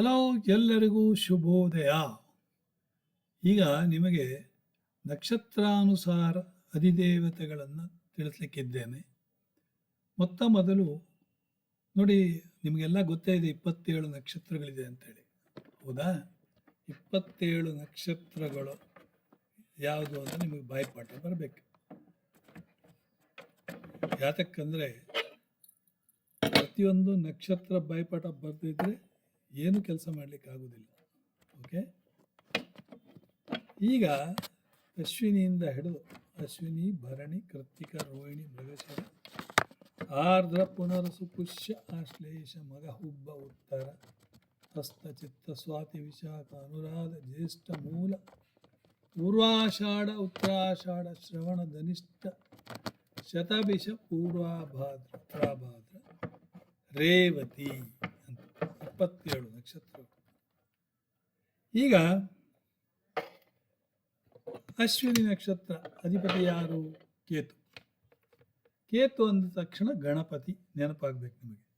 Hello ಎಲ್ಲರಿಗೂ ಶುಭೋದಯ. ಈಗ ನಿಮಗೆ ನಕ್ಷತ್ರಾನುಸಾರ ಅಧಿದೇವತೆಗಳನ್ನು ತಿಳಿಸ್ಲಿಕ್ಕಿದ್ದೇನೆ. ಮೊತ್ತ ಮೊದಲು ನೋಡಿ, ನಿಮಗೆಲ್ಲ ಗೊತ್ತೇ ಇದೆ ಇಪ್ಪತ್ತೇಳು ನಕ್ಷತ್ರಗಳಿದೆ ಅಂತೇಳಿ. ಹೌದಾ? ಇಪ್ಪತ್ತೇಳು ನಕ್ಷತ್ರಗಳು ಯಾವುದು ಅಂತ ನಿಮಗೆ ಬಾಯ್ಪಾಠ ಬರಬೇಕು. ಯಾತಕ್ಕಂದರೆ ಪ್ರತಿಯೊಂದು ನಕ್ಷತ್ರ ಬಾಯ್ಪಾಠ ಬರ್ದಿದ್ರೆ ಏನು ಕೆಲಸ ಮಾಡಲಿಕ್ಕೆ ಆಗೋದಿಲ್ಲ. ಓಕೆ ಈಗ ಅಶ್ವಿನಿಯಿಂದ ಹಿಡಿದು ಅಶ್ವಿನಿ, ಭರಣಿ, ಕೃತ್ತಿಕ, ರೋಹಿಣಿ, ಮೃಗಶರ, ಆರ್ದ್ರ, ಪುನರಸು, ಪುಷ್ಯ, ಆಶ್ಲೇಷ, ಮಗ, ಹುಬ್ಬ, ಉತ್ತರ, ಹಸ್ತ, ಚಿತ್ತ, ಸ್ವಾತಿ, ವಿಶಾಖ, ಅನುರಾಧ, ಜ್ಯೇಷ್ಠ, ಮೂಲ, ಪೂರ್ವಾಷಾಢ, ಉತ್ತರಾಷಾಢ, ಶ್ರವಣ, ಧನಿಷ್ಠ, ಶತಭಿಷ, ಪೂರ್ವಾಭಾದ್ರ ಉತ್ತರಾಭಾದ್ರ ರೇವತಿ. ಇಪ್ಪತ್ತೇಳು ನಕ್ಷತ್ರ. ಈಗ ಅಶ್ವಿನಿ ನಕ್ಷತ್ರ ಅಧಿಪತಿ ಯಾರು? ಕೇತು. ಕೇತು ಅಂದ ತಕ್ಷಣ ಗಣಪತಿ ನೆನಪಾಗಬೇಕು ನಿಮಗೆ.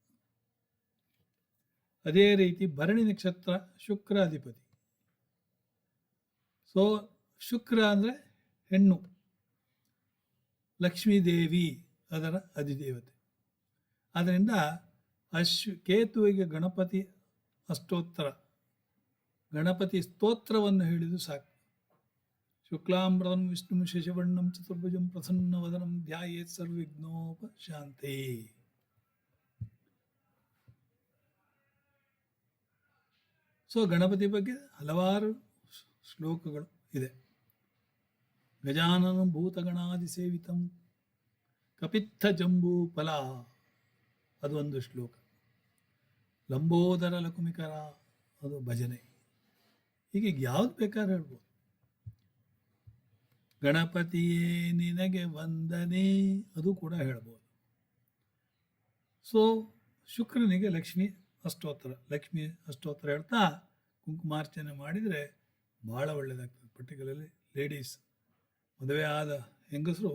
ಅದೇ ರೀತಿ ಭರಣಿ ನಕ್ಷತ್ರ ಶುಕ್ರ ಅಧಿಪತಿ. ಸೊ ಶುಕ್ರ ಅಂದರೆ ಹೆಣ್ಣು. ಲಕ್ಷ್ಮೀದೇವಿ ಅದರ ಅಧಿದೇವತೆ. ಆದ್ದರಿಂದ ಅಶ್ವ ಕೇತುವಿಗೆ ಗಣಪತಿ ಅಷ್ಟೋತ್ತರ. ಗಣಪತಿ ಸ್ತೋತ್ರವನ್ನು ಹೇಳಿದು ಸಾಕು. ಶುಕ್ಲಾಂಬರಂ ವಿಷ್ಣು, ಶಶಿವರ್ಣಂ, ಚತುರ್ಭುಜಂ, ಪ್ರಸನ್ನವದನಂ ಧ್ಯಾಯೇತ್ ಸರ್ವವಿಘ್ನೋಪಶಾಂತಿ ಸೊ, ಗಣಪತಿ ಬಗ್ಗೆ ಹಲವಾರು ಶ್ಲೋಕಗಳು ಇದೆ. ಗಜಾನನಂ ಭೂತಗಣಾದಿ ಸೇವಿತಂ ಕಪಿತ್ಥ ಜಂಬೂ ಫಲ ಅದು ಒಂದು ಶ್ಲೋಕ. ಲಂಬೋದರ ಲಕುಮಿಕರ ಅದು ಭಜನೆ. ಹೀಗೆ ಯಾವ್ದು ಬೇಕಾದ್ರೆ ಹೇಳ್ಬೋದು. ಗಣಪತಿಯೇ ನಿನಗೆ ವಂದನೆ ಅದು ಕೂಡ ಹೇಳ್ಬೋದು. ಸೊ ಶುಕ್ರನಿಗೆ ಲಕ್ಷ್ಮಿ ಅಷ್ಟೋತ್ತರ ಲಕ್ಷ್ಮಿ ಅಷ್ಟೋತ್ತರ ಹೇಳ್ತಾ ಕುಂಕುಮಾರ್ಚನೆ ಮಾಡಿದರೆ ಭಾಳ ಒಳ್ಳೆಯದಾಗ್ತದೆ ಪರ್ಟಿಕ್ಯುಲರ್ಲಿ ಲೇಡೀಸ್ ಮದುವೆ ಆದ ಹೆಂಗಸರು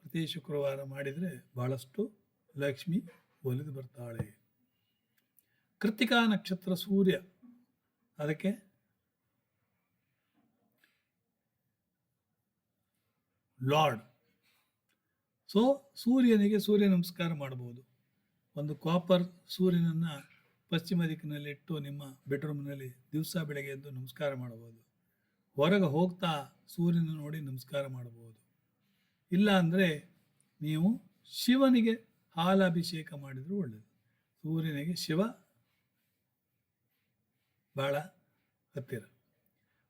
ಪ್ರತಿ ಶುಕ್ರವಾರ ಮಾಡಿದರೆ ಭಾಳಷ್ಟು ಲಕ್ಷ್ಮಿ ಒಲಿದು ಬರ್ತಾಳೆ. ಕೃತಿಕಾ ನಕ್ಷತ್ರ ಸೂರ್ಯ. ಅದಕ್ಕೆ? ಲಾರ್ಡ್. ಸೊ, ಸೂರ್ಯನಿಗೆ ಸೂರ್ಯ ನಮಸ್ಕಾರ ಮಾಡಬಹುದು. ಒಂದು ಕಾಪರ್ ಸೂರ್ಯನನ್ನು ಪಶ್ಚಿಮ ದಿಕ್ಕಿನಲ್ಲಿ ಇಟ್ಟು ನಿಮ್ಮ ಬೆಡ್ರೂಮ್ನಲ್ಲಿ ದಿವಸ ಬೆಳಗ್ಗೆ ಎದ್ದು ನಮಸ್ಕಾರ ಮಾಡಬಹುದು. ಹೊರಗೆ ಹೋಗ್ತಾ ಸೂರ್ಯನ ನೋಡಿ ನಮಸ್ಕಾರ ಮಾಡಬಹುದು. ಇಲ್ಲ ಅಂದರೆ ನೀವು ಶಿವನಿಗೆ ಹಾಲಾಭಿಷೇಕ ಮಾಡಿದರೂ ಒಳ್ಳೆಯದು ಸೂರ್ಯನಿಗೆ ಶಿವ ಭಾಳ ಹತ್ತಿರ.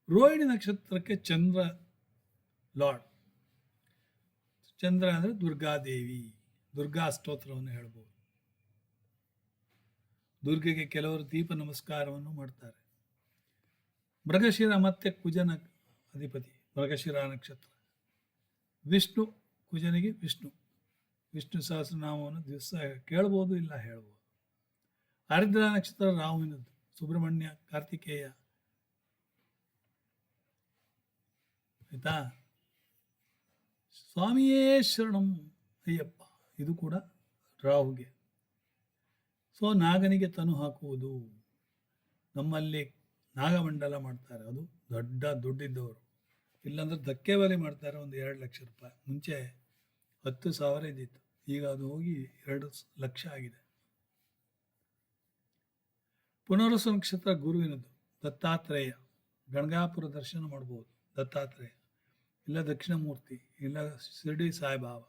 ರೋಹಿಣಿ ನಕ್ಷತ್ರಕ್ಕೆ ಚಂದ್ರ ಲಾರ್ಡ್. ಚಂದ್ರ ಅಂದರೆ ದುರ್ಗಾದೇವಿ, ದುರ್ಗಾ ಸ್ತೋತ್ರವನ್ನು ಹೇಳ್ಬೋದು. ದುರ್ಗೆಗೆ ಕೆಲವರು ದೀಪ ನಮಸ್ಕಾರವನ್ನು ಮಾಡ್ತಾರೆ. ಮೃಗಶಿರ ಮತ್ತೆ ಕುಜನ ಅಧಿಪತಿ, ಮೃಗಶಿರ ನಕ್ಷತ್ರ. ವಿಷ್ಣು, ಕುಜನಿಗೆ ವಿಷ್ಣು. ವಿಷ್ಣು ಸಹಸ್ರನಾಮವನ್ನು ದಿವಸ ಕೇಳ್ಬೋದು ಇಲ್ಲ ಹೇಳ್ಬೋದು. ಆರಿದ್ರ ನಕ್ಷತ್ರ ರಾಹುವಿನದ್ದು. ಸುಬ್ರಹ್ಮಣ್ಯ ಕಾರ್ತಿಕೇಯ. ಆಯ್ತಾ? ಸ್ವಾಮಿಯೇ ಶರಣಂ ಅಯ್ಯಪ್ಪ. ಇದು ಕೂಡ ರಾಹುಗೆ. ಸೊ ನಾಗನಿಗೆ ತನು ಹಾಕುವುದು. ನಮ್ಮಲ್ಲಿ ನಾಗಮಂಡಲ ಮಾಡ್ತಾರೆ. ಅದು ದೊಡ್ಡ ದುಡ್ಡಿದ್ದವರು. ಇಲ್ಲಾಂದ್ರೆ ಧಕ್ಕೆ ಬಲಿ ಮಾಡ್ತಾರೆ ಒಂದು ಎರಡು ಲಕ್ಷ ರೂಪಾಯಿ. ಮುಂಚೆ ಹತ್ತು ಸಾವಿರ ಇದ್ದಿತ್ತು. ಈಗ ಅದು ಹೋಗಿ ಎರಡು ಲಕ್ಷ ಆಗಿದೆ. ಪುನರ್ವಸು ಗುರುವಿನದು ದತ್ತಾತ್ರೇಯ. ಗಣಗಾಪುರ ದರ್ಶನ ಮಾಡ್ಬೋದು, ದತ್ತಾತ್ರೇಯ. ಇಲ್ಲ ದಕ್ಷಿಣಮೂರ್ತಿ, ಇಲ್ಲ ಶಿರ್ಡಿ ಸಾಯಿಬಾಬಾ,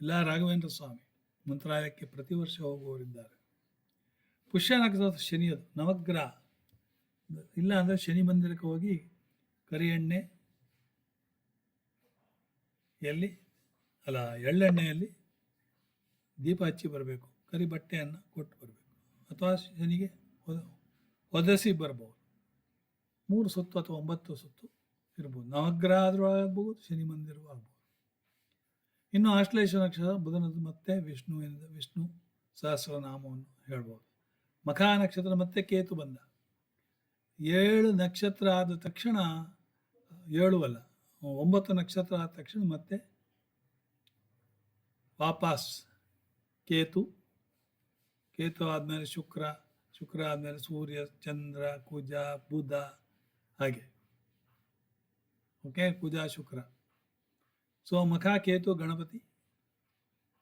ಇಲ್ಲ ರಾಘವೇಂದ್ರ ಸ್ವಾಮಿ, ಮಂತ್ರಾಲಯಕ್ಕೆ ಪ್ರತಿ ವರ್ಷ ಹೋಗುವವರಿದ್ದಾರೆ. ಪುಷ್ಯ ನಕ್ಷತ್ರ ಶನಿಯದು ನವಗ್ರಹ. ಇಲ್ಲ ಅಂದರೆ ಶನಿ ಮಂದಿರಕ್ಕೆ ಹೋಗಿ ಕರಿ ಎಣ್ಣೆ ಎಲ್ಲಿ? ಅಲ್ಲ, ಎಳ್ಳೆಣ್ಣೆಯಲ್ಲಿ ದೀಪ ಹಚ್ಚಿ ಬರಬೇಕು ಕರಿ ಬಟ್ಟೆಯನ್ನು ಕೊಟ್ಟು ಬರಬೇಕು. ಅಥವಾ ಶನಿಗೆ ಒದಸಿ ಬರಬಹುದು ಮೂರು ಸುತ್ತು ಅಥವಾ ಒಂಬತ್ತು ಸುತ್ತು ಇರ್ಬೋದು. ನವಗ್ರಹ ಆದರೂ ಆಗಬಹುದು ಶನಿ ಮಂದಿರವೂ ಆಗ್ಬೋದು. ಇನ್ನು ಆಶ್ಲೇಷ ನಕ್ಷತ್ರ ಬುಧನದ್ದು ಮತ್ತೆ ವಿಷ್ಣು ಎಂದು, ವಿಷ್ಣು ಸಹಸ್ರನಾಮವನ್ನು ಹೇಳ್ಬೋದು. ಮಖಾ ನಕ್ಷತ್ರ ಮತ್ತೆ ಕೇತು ಬಂದ. ಏಳು ನಕ್ಷತ್ರ ಆದ ತಕ್ಷಣ, ಏಳು ಅಲ್ಲ, ಒಂಬತ್ತು ನಕ್ಷತ್ರ ಆದ ತಕ್ಷಣ ಮತ್ತೆ ವಾಪಸ್ ಕೇತು ಕೇತು ಆದಮೇಲೆ ಶುಕ್ರ ಶುಕ್ರ ಆದಮೇಲೆ ಸೂರ್ಯ, ಚಂದ್ರ, ಕುಜ, ಬುಧ ಹಾಗೆ. ಓಕೆ ಕುಜ, ಶುಕ್ರ. ಸೊ ಮಖ ಕೇತು ಗಣಪತಿ.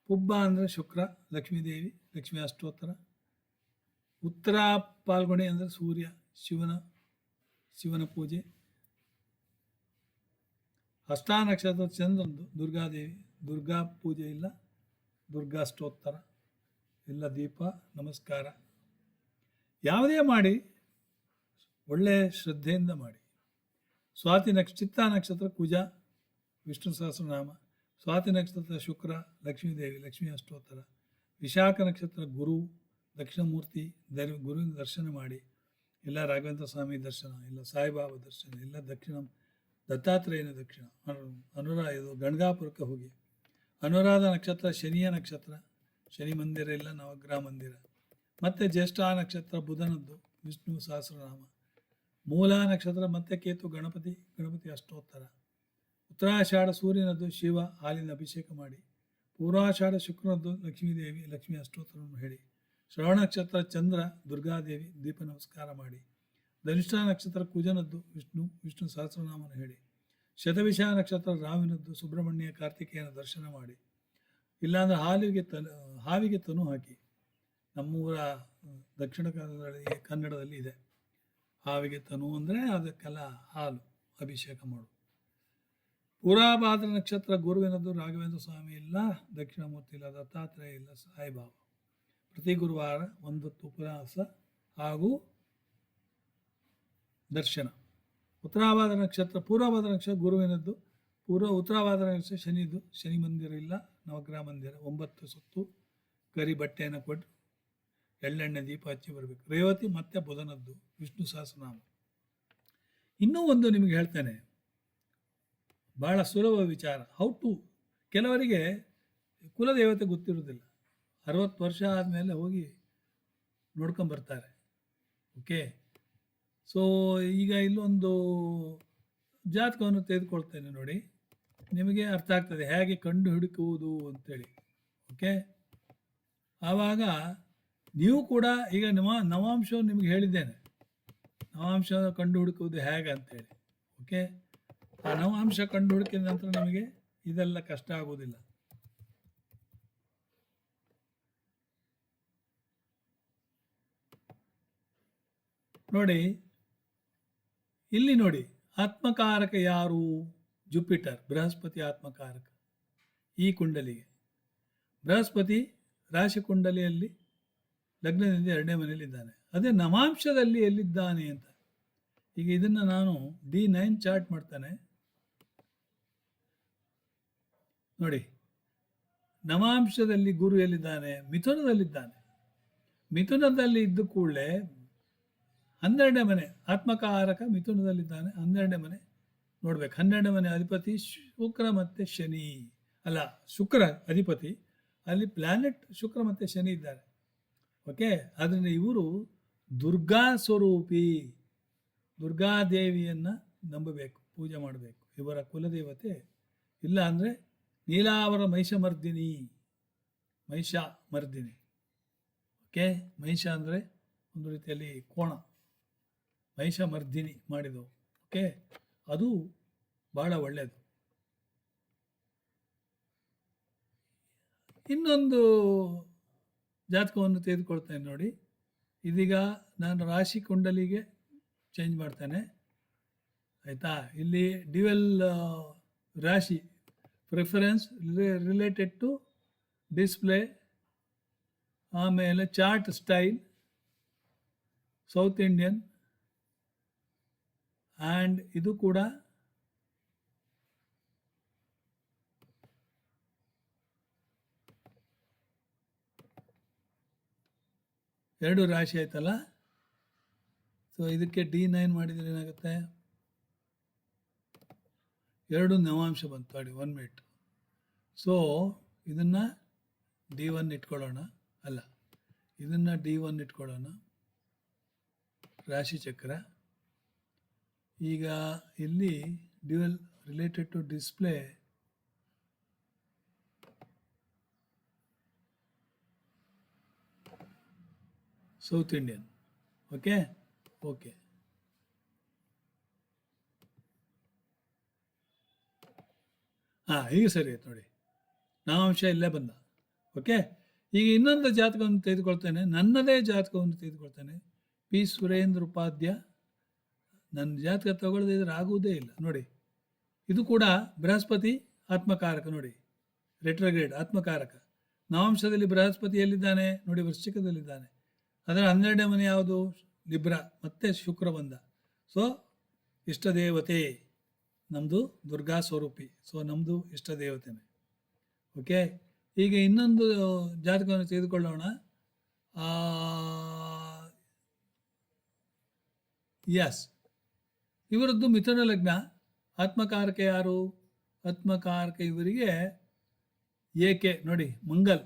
ಪುಬ್ಬ ಅಂದರೆ ಶುಕ್ರ, ಲಕ್ಷ್ಮೀದೇವಿ, ಲಕ್ಷ್ಮೀ ಅಷ್ಟೋತ್ತರ. ಉತ್ತರ ಪಾಲ್ಗೊಣೆ ಅಂದರೆ ಸೂರ್ಯ, ಶಿವನ ಶಿವನ ಪೂಜೆ. ಅಷ್ಟಾ ನಕ್ಷತ್ರ ದುರ್ಗಾದೇವಿ. ದುರ್ಗಾ ಪೂಜೆ ಇಲ್ಲ, ದುರ್ಗಾ ಸ್ತೋತ್ತರ ಎಲ್ಲ ದೀಪ, ನಮಸ್ಕಾರ. ಯಾವುದೇ ಮಾಡಿ ಒಳ್ಳೆಯ ಶ್ರದ್ಧೆಯಿಂದ ಮಾಡಿ. ಸ್ವಾತಿ ನಕ್ಷ, ಚಿತ್ತ ನಕ್ಷತ್ರ ಕುಜ, ವಿಷ್ಣು ಸಹಸ್ರನಾಮ, ಸ್ವಾತಿ ನಕ್ಷತ್ರ ಶುಕ್ರ ಲಕ್ಷ್ಮೀದೇವಿ ಲಕ್ಷ್ಮೀ ಅಷ್ಟೋತ್ತರ, ವಿಶಾಖ ನಕ್ಷತ್ರ ಗುರು, ದಕ್ಷಿಣಮೂರ್ತಿ, ದರ್, ಗುರುವಿನ ದರ್ಶನ ಮಾಡಿ ಇಲ್ಲ ರಾಘವೇಂದ್ರ ಸ್ವಾಮಿ ದರ್ಶನ ಇಲ್ಲ ಸಾಯಿಬಾಬಾ ದರ್ಶನ ಇಲ್ಲ ದಕ್ಷಿಣ, ದತ್ತಾತ್ರೇಯನ ದಕ್ಷಿಣ, ಅನು- ಅನುರಾ, ಇದು ಗಣಗಾಪುರಕ್ಕೆ ಹೋಗಿ. ಅನುರಾಧ ನಕ್ಷತ್ರ, ಶನಿಯ ನಕ್ಷತ್ರ, ಶನಿ ಮಂದಿರ ಇಲ್ಲ ನವಗ್ರಹ ಮಂದಿರ. ಮತ್ತು ಜ್ಯೇಷ್ಠ ನಕ್ಷತ್ರ ಬುಧನದ್ದು, ವಿಷ್ಣು ಸಹಸ್ರನಾಮ. ಮೂಲ ನಕ್ಷತ್ರ ಮತ್ತೆ ಕೇತು, ಗಣಪತಿ ಗಣಪತಿ ಅಷ್ಟೋತ್ತರ. ಉತ್ತರಾಷಾಢ ಸೂರ್ಯನದ್ದು ಶಿವ ಹಾಲಿನ ಅಭಿಷೇಕ ಮಾಡಿ. ಪೂರ್ವಾಷಾಢ ಶುಕ್ರನದ್ದು ಲಕ್ಷ್ಮೀದೇವಿ, ಲಕ್ಷ್ಮೀ ಅಷ್ಟೋತ್ತರವನ್ನು ಹೇಳಿ. ಶ್ರವಣ ನಕ್ಷತ್ರ ಚಂದ್ರ, ದುರ್ಗಾದೇವಿ, ದೀಪ ನಮಸ್ಕಾರ ಮಾಡಿ. ಧನಿಷ್ಠ ನಕ್ಷತ್ರ ಕುಜನದ್ದು ವಿಷ್ಣು ವಿಷ್ಣು ಸಹಸ್ರನಾಮನ ಹೇಳಿ. ಶತವಿಷ ನಕ್ಷತ್ರ ರಾವಿನದ್ದು ಸುಬ್ರಹ್ಮಣ್ಯ ಕಾರ್ತಿಕೇಯನ ದರ್ಶನ ಮಾಡಿ. ಇಲ್ಲಾಂದ್ರೆ ಹಾಲಿಗೆ ತನು, ಹಾವಿಗೆ ತನು ಹಾಕಿ. ನಮ್ಮೂರ ದಕ್ಷಿಣ ಕನ್ನಡದಲ್ಲಿ ಕನ್ನಡದಲ್ಲಿ ಇದೆ. ಹಾವಿಗೆ ತನು ಅಂದರೆ ಅದಕ್ಕೆಲ್ಲ ಹಾಲು ಅಭಿಷೇಕ ಮಾಡು. ಪುರಾಭಾದ್ರ ನಕ್ಷತ್ರ ಗುರುವಿನದ್ದು ರಾಘವೇಂದ್ರ ಸ್ವಾಮಿ ಇಲ್ಲ ದಕ್ಷಿಣಮೂರ್ತಿ ಇಲ್ಲ, ದತ್ತಾತ್ರೇಯ ಇಲ್ಲ, ಸಾಯಿಬಾಬಾ. ಪ್ರತಿ ಗುರುವಾರ ಒಂದು ಉಪನ್ಯಾಸ ಹಾಗೂ ದರ್ಶನ. ಉತ್ತರಾಭಾದ ನಕ್ಷತ್ರ, ಪೂರ್ವಭಾದ್ರ ನಕ್ಷತ್ರ ಗುರುವಿನದ್ದು, ಪೂರ್ವ ಉತ್ತರಾಭಾದ ನಕ್ಷತ್ರ ಶನಿದು ಶನಿ ಮಂದಿರ ಇಲ್ಲ, ನವಗ್ರಹ ಮಂದಿರ, ಒಂಬತ್ತು ಸುತ್ತು ಕರಿ ಬಟ್ಟೆಯನ್ನು ಕೊಟ್ಟು ಎಳ್ಳೆಣ್ಣೆ ದೀಪ ಹಚ್ಚಿ ಬರಬೇಕು. ರೇವತಿ ಮತ್ತೆ ಬುಧನದ್ದು, ವಿಷ್ಣು ಸಹಸ್ರನಾಮ. ಇನ್ನೂ ಒಂದು ನಿಮಗೆ ಹೇಳ್ತೇನೆ. ಭಾಳ ಸುಲಭ ವಿಚಾರ. ಹೌ ಟು ಕೆಲವರಿಗೆ ಕುಲದೇವತೆ ಗೊತ್ತಿರೋದಿಲ್ಲ ಅರವತ್ತು ವರ್ಷ ಆದಮೇಲೆ ಹೋಗಿ ನೋಡ್ಕೊಂಬರ್ತಾರೆ ಓಕೆ ಸೊ ಈಗ ಇಲ್ಲೊಂದು ಜಾತಕವನ್ನು ತೆಗೆದುಕೊಳ್ತೇನೆ ನೋಡಿ. ನಿಮಗೆ ಅರ್ಥ ಆಗ್ತದೆ. ಹೇಗೆ ಕಂಡು ಹಿಡುಕುವುದು ಅಂತೇಳಿ. ಓಕೆ ಆವಾಗ ನೀವು ಕೂಡ ಈಗ ನಿಮ್ಮ ನವಾಂಶ ನಿಮಗೆ ಹೇಳಿದ್ದೇನೆ. ನವಾಂಶ ಕಂಡು ಹುಡುಕುವುದು ಹೇಗೆ ಅಂತೇಳಿ. ಓಕೆ ಆ ನವಾಂಶ ಕಂಡು ಹುಡುಕಿದ ನಂತರ ನಮಗೆ ಇದೆಲ್ಲ ಕಷ್ಟ ಆಗುವುದಿಲ್ಲ. ನೋಡಿ, ಇಲ್ಲಿ ನೋಡಿ, ಆತ್ಮಕಾರಕ ಯಾರು? ಜುಪಿಟರ್, ಬೃಹಸ್ಪತಿ ಆತ್ಮಕಾರಕ. ಈ ಕುಂಡಲಿಗೆ. ಬೃಹಸ್ಪತಿ ರಾಶಿ ಕುಂಡಲಿಯಲ್ಲಿ ಲಗ್ನದಿಂದ ಎರಡನೇ ಮನೆಯಲ್ಲಿದ್ದಾನೆ. ಅದೇ ನವಾಂಶದಲ್ಲಿ ಎಲ್ಲಿದ್ದಾನೆ ಅಂತ. ಈಗ ಇದನ್ನು ನಾನು ಡಿ ನೈನ್ ಚಾರ್ಟ್ ಮಾಡ್ತಾನೆ. ನೋಡಿ ನವಾಂಶದಲ್ಲಿ ಗುರು ಎಲ್ಲಿದ್ದಾನೆ? ಮಿಥುನದಲ್ಲಿದ್ದಾನೆ. ಮಿಥುನದಲ್ಲಿ ಇದ್ದ ಕೂಡಲೇ ಹನ್ನೆರಡನೇ ಮನೆ, ಆತ್ಮಕಾರಕ ಮಿಥುನದಲ್ಲಿದ್ದಾನೆ. ಹನ್ನೆರಡನೇ ಮನೆ ನೋಡ್ಬೇಕು. ಹನ್ನೆರಡನೇ ಮನೆ ಅಧಿಪತಿ ಶುಕ್ರ ಮತ್ತು ಶನಿ. ಅಲ್ಲ, ಶುಕ್ರ ಅಧಿಪತಿ. ಅಲ್ಲಿ ಪ್ಲಾನೆಟ್ ಶುಕ್ರ ಮತ್ತು ಶನಿ ಇದ್ದಾರೆ. ಓಕೆ ಆದ್ದರಿಂದ ಇವರು ದುರ್ಗಾ ಸ್ವರೂಪಿ ದುರ್ಗಾದೇವಿಯನ್ನು ನಂಬಬೇಕು, ಪೂಜೆ ಮಾಡಬೇಕು. ಇವರ ಕುಲದೇವತೆ ಇಲ್ಲ ಅಂದರೆ ನೀಲಾವರ ಮಹಿಷಮರ್ದಿನಿ ಮಹಿಷ ಮರ್ದಿನಿ ಓಕೆ ಮಹಿಷ ಅಂದರೆ ಒಂದು ರೀತಿಯಲ್ಲಿ ಕೋಣ ಮಹಿಷ ಮರ್ದಿನಿ ಮಾಡಿದವು. ಓಕೆ ಅದು ಭಾಳ ಒಳ್ಳೆಯದು ಇನ್ನೊಂದು ಜಾತಕವನ್ನು ತೆಗೆದುಕೊಳ್ತೇನೆ ನೋಡಿ. ಇದೀಗ ನಾನು ರಾಶಿ ಕುಂಡಲಿಗೆ ಚೇಂಜ್ ಮಾಡ್ತೇನೆ. ಆಯಿತಾ? ಇಲ್ಲಿ ಡ್ಯುವೆಲ್ ರಾಶಿ ಪ್ರಿಫರೆನ್ಸ್ ರಿಲೇಟೆಡ್ ಟು ಡಿಸ್ಪ್ಲೇ ಆಮೇಲೆ chart style South Indian and ಇದು ಕೂಡ ಎರಡು ರಾಶಿ ಆಯ್ತಲ್ಲ? ಸೊ ಇದಕ್ಕೆ ಡಿ ನೈನ್ ಮಾಡಿದರೆ ಏನಾಗುತ್ತೆ? ಎರಡು ನವಾಂಶ ಬಂತು, ನೋಡಿ ಒನ್ ಮಿನಿಟ್ ಸೊ ಇದನ್ನು ಡಿ ಒನ್ ಇಟ್ಕೊಳ್ಳೋಣ. ಅಲ್ಲ, ಇದನ್ನು ಡಿ ಒನ್ ಇಟ್ಕೊಳ್ಳೋಣ. ರಾಶಿ ಚಕ್ರ. ಈಗ ಇಲ್ಲಿ dual related to display South Indian okay okay ಹಾಂ ಈಗ ಸರಿ ಆಯ್ತು ನೋಡಿ. ಅಂಶ ಇಲ್ಲೇ ಬಂದ. ಓಕೆ ಈಗ ಇನ್ನೊಂದು ಜಾತಕವನ್ನು ತೆಗೆದುಕೊಳ್ತೇನೆ. ನನ್ನದೇ ಜಾತಕವನ್ನು ತೆಗೆದುಕೊಳ್ತೇನೆ. ಪಿ. ಸುರೇಂದ್ರ ಉಪಾಧ್ಯ ನನ್ನ ಜಾತಕ ತಗೊಳ್ಳದಿದ್ರೆ ಆಗುವುದೇ ಇಲ್ಲ. ನೋಡಿ, ಇದು ಕೂಡ ಬೃಹಸ್ಪತಿ ಆತ್ಮಕಾರಕ ನೋಡಿ. ರೆಟ್ರೋಗ್ರೇಡ್ ಆತ್ಮಕಾರಕ. ನವಾಂಶದಲ್ಲಿ ಬೃಹಸ್ಪತಿ ಎಲ್ಲಿದ್ದಾನೆ? ನೋಡಿ, ವೃಶ್ಚಿಕದಲ್ಲಿದ್ದಾನೆ. ಅದರ ಹನ್ನೆರಡನೇ ಮನೆ ಯಾವುದು? ಲಿಬ್ರ. ಮತ್ತೆ ಶುಕ್ರ ಬಂದ ಸೊ ಇಷ್ಟ ದೇವತೆ ನಮ್ಮದು ದುರ್ಗಾ ಸ್ವರೂಪಿ. ಸೊ ನಮ್ಮದು ಇಷ್ಟ ದೇವತೆನೇ ಓಕೆ ಈಗ ಇನ್ನೊಂದು ಜಾತಕವನ್ನು ತೆಗೆದುಕೊಳ್ಳೋಣ. ಎಸ್ ಇವರದ್ದು ಮಿಥುನ ಲಗ್ನ. ಆತ್ಮಕಾರಕ ಯಾರು? ಆತ್ಮಕಾರಕ ಇವರಿಗೆ ಏಕೆ? ನೋಡಿ, ಮಂಗಲ್.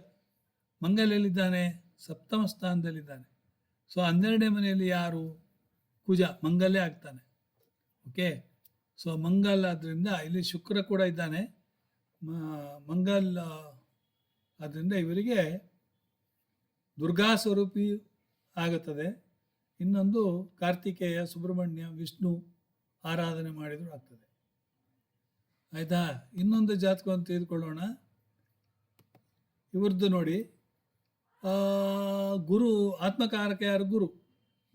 ಮಂಗಲ್ ಎಲ್ಲಿದ್ದಾನೆ? ಸಪ್ತಮ ಸ್ಥಾನದಲ್ಲಿದ್ದಾನೆ. ಸೊ ಹನ್ನೆರಡನೇ ಮನೆಯಲ್ಲಿ ಯಾರು? ಕುಜ ಮಂಗಲೇ ಆಗ್ತಾನೆ. ಓಕೆ ಸೊ ಮಂಗಲ್ ಆದ್ದರಿಂದ ಇಲ್ಲಿ ಶುಕ್ರ ಕೂಡ ಇದ್ದಾನೆ. ಮಂಗಲ್ ಆದ್ದರಿಂದ ಇವರಿಗೆ ದುರ್ಗಾ ಸ್ವರೂಪಿ ಆಗುತ್ತದೆ. ಇನ್ನೊಂದು ಕಾರ್ತಿಕೇಯ, ಸುಬ್ರಹ್ಮಣ್ಯ, ವಿಷ್ಣು ಆರಾಧನೆ ಮಾಡಿದರೂ ಆಗ್ತದೆ. ಆಯಿತಾ? ಇನ್ನೊಂದು ಜಾತಕವನ್ನು ತೆಗೆದುಕೊಳ್ಳೋಣ. ಇವ್ರದ್ದು ನೋಡಿ. ಗುರು, ಆತ್ಮಕಾರಕ ಯಾರು? ಗುರು.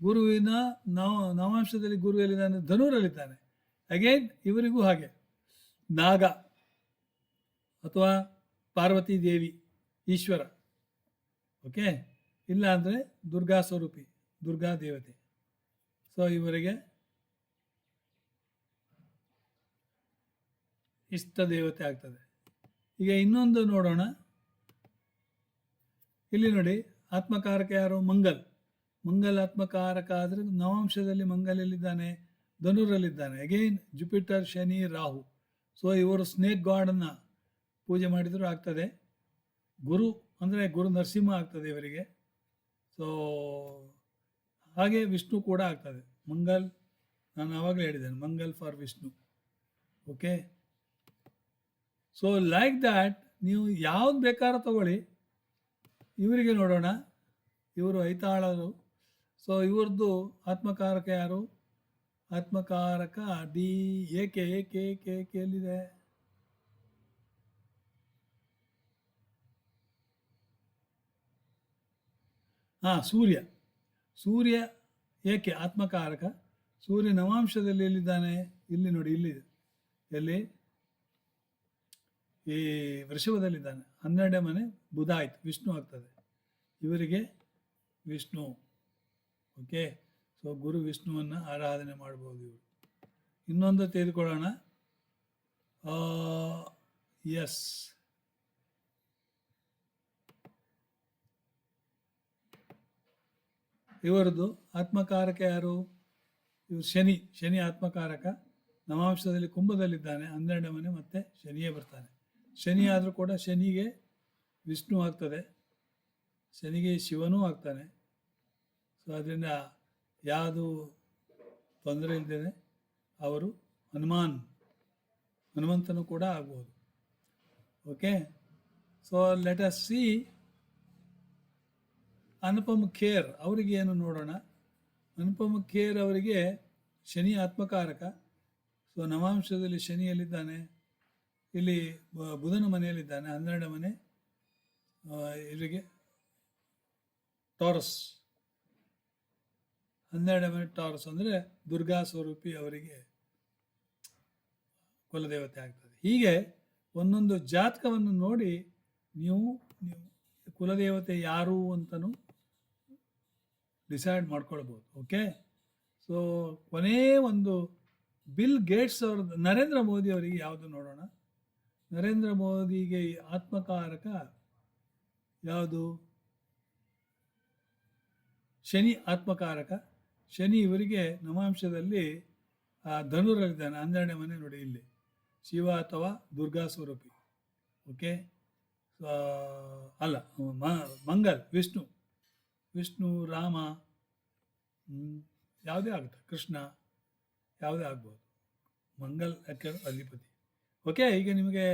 ಗುರುವಿನ ನವ, ನವಾಂಶದಲ್ಲಿ ಗುರು ಎಲ್ಲಿದ್ದಾನೆ ಧನುರಲ್ಲಿದ್ದಾನೆ. ಅಗೇನ್ ಇವರಿಗೂ ಹಾಗೆ. ನಾಗ ಅಥವಾ ಪಾರ್ವತಿ ದೇವಿ, ಈಶ್ವರ. ಓಕೆ ಇಲ್ಲ ಅಂದರೆ ದುರ್ಗಾ ಸ್ವರೂಪಿ, ದುರ್ಗಾ ದೇವತೆ. ಸೊ ಇವರಿಗೆ ಇಷ್ಟ ದೇವತೆ ಆಗ್ತದೆ. ಈಗ ಇನ್ನೊಂದು ನೋಡೋಣ. ಇಲ್ಲಿ ನೋಡಿ, ಆತ್ಮಕಾರಕ ಯಾರು? ಮಂಗಲ್. ಮಂಗಲ್ ಆತ್ಮಕಾರಕ ಆದರೆ ನವಾಂಶದಲ್ಲಿ ಮಂಗಲ್ ಎಲ್ಲಿದ್ದಾನೆ? ಧನುರಲ್ಲಿದ್ದಾನೆ. Again Jupiter Shani, Rahu. So ಇವರು ಸ್ನೇಕ್ ಗಾಡನ್ನು ಪೂಜೆ ಮಾಡಿದರೂ, ಆಗ್ತದೆ. ಗುರು ಅಂದರೆ ಗುರು ನರಸಿಂಹ ಆಗ್ತದೆ ಇವರಿಗೆ. ಸೊ ಹಾಗೆ ವಿಷ್ಣು ಕೂಡ ಆಗ್ತದೆ. ಮಂಗಲ್, ನಾನು ಆವಾಗಲೇ ಹೇಳಿದ್ದೇನೆ, Mangal for Vishnu. Okay so like that ನೀವು ಯಾವ್ದು ಬೇಕಾದ್ರೂ ತಗೊಳ್ಳಿ. ಇವರಿಗೆ ನೋಡೋಣ. ಇವರು ಐತಾಳರು. ಸೊ ಇವ್ರದ್ದು ಆತ್ಮಕಾರಕ ಯಾರು? ಆತ್ಮಕಾರಕ ಡಿ, ಏಕೆ ಏಕೆ ಏಕೆ ಏಕೆ ಎಲ್ಲಿದೆ? ಹಾಂ, ಸೂರ್ಯ. ಸೂರ್ಯ ಏಕೆ ಆತ್ಮಕಾರಕ? ಸೂರ್ಯ ನವಾಂಶದಲ್ಲಿ ಎಲ್ಲಿದ್ದಾನೆ? ಇಲ್ಲಿ ನೋಡಿ ಇಲ್ಲಿದೆ ಎಲ್ಲಿ? ಈ ವೃಷಭದಲ್ಲಿದ್ದಾನೆ. ಹನ್ನೆರಡನೇ ಮನೆ ಬುಧ ಆಯ್ತು. ವಿಷ್ಣು ಆಗ್ತದೆ. ಇವರಿಗೆ ವಿಷ್ಣು. ಓಕೆ? ಸೊ ಗುರು ವಿಷ್ಣುವನ್ನು ಆರಾಧನೆ ಮಾಡ್ಬೋದು ಇವರು. ಇನ್ನೊಂದು ತೆಗೆದುಕೊಳ್ಳೋಣ. ಎಸ್ ಇವರದ್ದು ಆತ್ಮಕಾರಕ ಯಾರು? ಇವರು ಶನಿ. ಶನಿ ಆತ್ಮಕಾರಕ. ನವಾಂಶದಲ್ಲಿ ಕುಂಭದಲ್ಲಿದ್ದಾನೆ. ಹನ್ನೆರಡನೇ ಮನೆ ಮತ್ತೆ ಶನಿಯೇ ಬರ್ತಾನೆ. ಶನಿ ಆದರೂ ಕೂಡ ಶನಿಗೆ ವಿಷ್ಣು ಆಗ್ತದೆ. ಶನಿಗೆ ಶಿವನೂ ಆಗ್ತಾನೆ. ಸೊ ಅದರಿಂದ ಯಾವುದು ತೊಂದರೆ ಇಲ್ಲದೇ ಅವರು ಹನುಮಾನ್, ಹನುಮಂತನು ಕೂಡ ಆಗ್ಬೋದು. Okay so let us see Anupam Kher ಏನು ನೋಡೋಣ? ಅನುಪಮ್ ಖೇರ್ ಅವರಿಗೆ ಶನಿ ಆತ್ಮಕಾರಕ. ಸೊ ನವಾಂಶದಲ್ಲಿ ಶನಿಯಲ್ಲಿದ್ದಾನೆ. ಇಲ್ಲಿ ಬುಧನ ಮನೆಯಲ್ಲಿದ್ದಾನೆ ಹನ್ನೆರಡು ಮನೆ ಇವರಿಗೆ ಟಾರಸ್. ಹನ್ನೆರಡು ಮನೆ ಟಾರಸ್ ಅಂದರೆ ದುರ್ಗಾ ಸ್ವರೂಪಿ ಅವರಿಗೆ ಕುಲದೇವತೆ ಆಗ್ತದೆ. ಹೀಗೆ ಒಂದೊಂದು ಜಾತಕವನ್ನು ನೋಡಿ ನೀವು ನೀವು ಕುಲದೇವತೆ ಯಾರು ಅಂತಲೂ ಡಿಸೈಡ್ ಮಾಡ್ಕೊಳ್ಬೋದು, ಓಕೆ? ಸೊ ಕೊನೆಯ ಒಂದು ಬಿಲ್ ಗೇಟ್ಸ್ ಅವ್ರದ್ದು, ನರೇಂದ್ರ ಮೋದಿ ಅವರಿಗೆ ಯಾವುದು ನೋಡೋಣ? ನರೇಂದ್ರ ಮೋದಿಗೆ ಆತ್ಮಕಾರಕ ಯಾವುದು? ಶನಿ ಆತ್ಮಕಾರಕ. ಶನಿ ಇವರಿಗೆ ನವಾಂಶದಲ್ಲಿ ಧನುರಲ್ಲಿದ್ದಾನೆ ಹನ್ನೆರಡನೇ ಮನೆ ನೋಡಿ ಇಲ್ಲಿ. ಶಿವ ಅಥವಾ ದುರ್ಗಾ ಸ್ವರೂಪಿ. ಓಕೆ? ಅಲ್ಲ ಮಂಗಲ್, ವಿಷ್ಣು. ವಿಷ್ಣು, ರಾಮ ಯಾವುದೇ ಆಗುತ್ತೆ. ಕೃಷ್ಣ, ಯಾವುದೇ ಆಗ್ಬೋದು. ಮಂಗಲ್, ಅಧಿಪತಿ. ಓಕೆ, ಈಗ ನಿಮಗೆ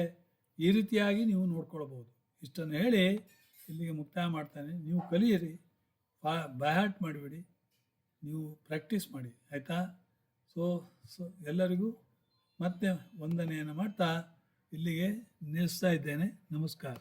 ಈ ರೀತಿಯಾಗಿ ನೀವು ನೋಡ್ಕೊಳ್ಬೋದು ಇಷ್ಟನ್ನು ಹೇಳಿ ಇಲ್ಲಿಗೆ ಮುಕ್ತಾಯ ಮಾಡ್ತಾನೆ. ನೀವು ಕಲಿಯಿರಿ ಬಾ ಬಯಾಟ್ ಮಾಡಿಬಿಡಿ, ನೀವು ಪ್ರಾಕ್ಟೀಸ್ ಮಾಡಿ, ಆಯಿತಾ? ಸೊ ಸೊ, ಎಲ್ಲರಿಗೂ ಮತ್ತೆ ವಂದನೆಯನ್ನು ಮಾಡ್ತಾ ಇಲ್ಲಿಗೆ ನಿಲ್ಲಿಸ್ತಾ ಇದ್ದೇನೆ. ನಮಸ್ಕಾರ.